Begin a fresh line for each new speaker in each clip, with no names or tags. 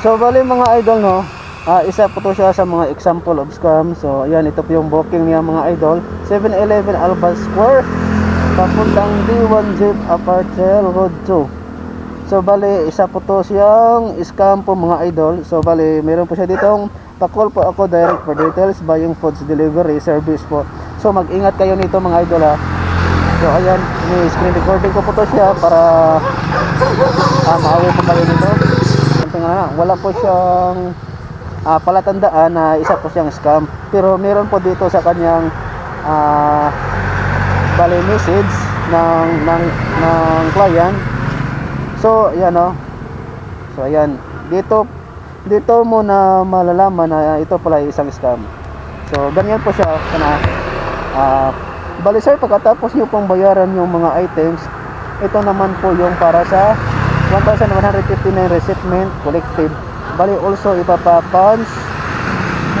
So bali mga idol no, ah, isa po to siya sa mga example of scam. So ayan, ito po yung booking niya mga idol. 7-Eleven Alba Square, papuntang D1 Jeep Apartel Road 2. So bali, isa po to siyang scam po mga idol. So bali, meron po siya ditong pa-call po ako direct for details buying foods delivery service po. So mag-ingat kayo nito mga idol ha. So ayan, ni-screen recording ko po to siya para ah, maawi po kayo nito. Kasi nga, wala po siyang ah, palatandaan na isa po siyang scam. Pero meron po dito sa kanyang ah, bali message ng ng ng client. So, ayan oh. So, ayan. Dito dito mo na malalaman na ito pala isang scam. So, ganyan po siya kana ah bali sir pagkatapos niyo pong bayaran yung mga items, ito naman po yung para sa 1,159 receiptment collected. Bali also ipapa-punch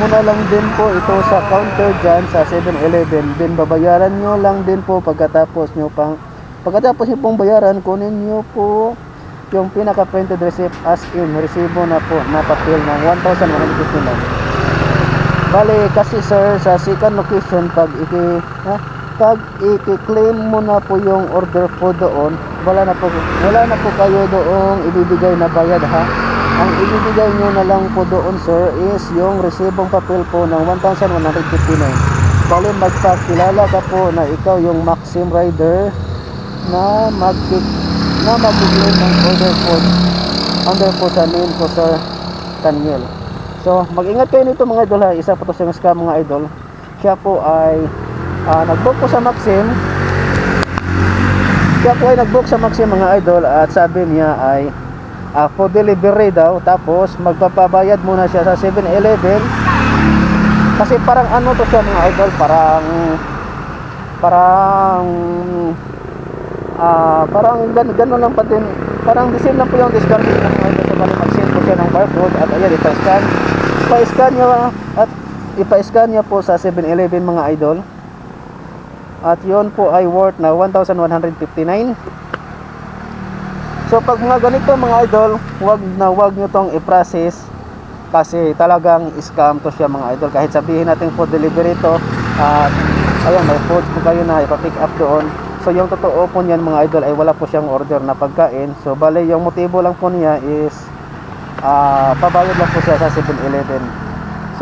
muna lang din po ito sa counter dyan sa 7-Eleven. Then babayaran nyo lang din po pagkatapos nyo pang pagkatapos nyo pong bayaran, kunin nyo po yung pinaka printed receipt as in resibo na po na papel ng 1,159. Bali kasi sir sa second location pag iki ha, pag i-claim mo na po yung order po doon, wala na po wala na po kayo doong ibibigay na bayad ha. Ang ibibigay nyo na lang po doon sir is yung resibong papel po ng 1,159. Bali magpakilala ka po na ikaw yung Maxim Rider na mag na mag-claim ng order po under po sa name ko sir Daniel. So mag-ingat kayo nito mga idol ha. Isa po to siyang scam mga idol. Siya po ay ah, nag-book po sa Maxim. Siya po ay nag-book sa Maxim mga idol at sabi niya ay uh, for delivery daw. Tapos magpapabayad muna siya sa 7-Eleven kasi parang ano to siya mga idol parang parang ah parang gan gano'n lang pa din. Parang the same lang po yung discard ng mga idol so bali mag-send po siya ng barcode at ayan ipa-scan. Ipa-scan niya at ipa-scan niya po sa 7-Eleven mga idol at yon po ay worth na 1,159 So pag mga ganito mga idol, wag na wag nyo tong i-process kasi talagang scam to siya mga idol. Kahit sabihin natin food delivery to, at ayun may food po kayo na ipa-pick up doon. So yung totoo po niyan mga idol ay wala po siyang order na pagkain. So bale yung motibo lang po niya is ah pabayad lang po siya sa 7-Eleven.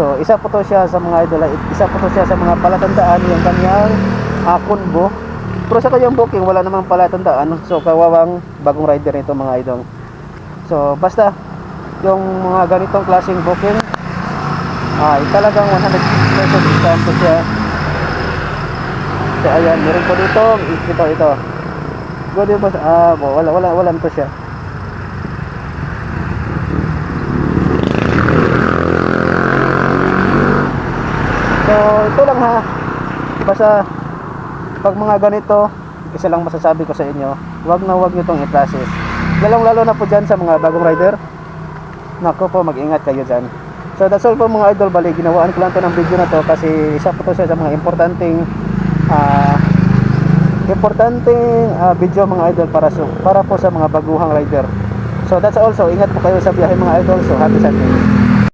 So isa po to siya sa mga idol, isa po to siya sa mga palatandaan yung kanyang uh, kunbo pero sa kanyang booking, wala namang palatandaan. So, kawawang bagong rider nito mga idol. So, basta, yung mga ganitong klaseng booking, ay talagang 100% discount po siya. So, ayan, meron po dito, ito, ito. Go din po, sa- ah, wala, wala, wala po siya. So, ito lang ha. Basta, pag mga ganito, isa lang masasabi ko sa inyo, wag na wag nyo itong i-process. Lalong lalo na po dyan sa mga bagong rider. Nako po, mag-ingat kayo dyan. So that's all po mga idol, bali ginawaan ko lang to ng video na to kasi isa po to sa mga importanteng ah importanteng ah, video mga idol para so, para po sa mga baguhang rider. So that's all. So ingat po kayo sa biyahe mga idol. So happy Sunday.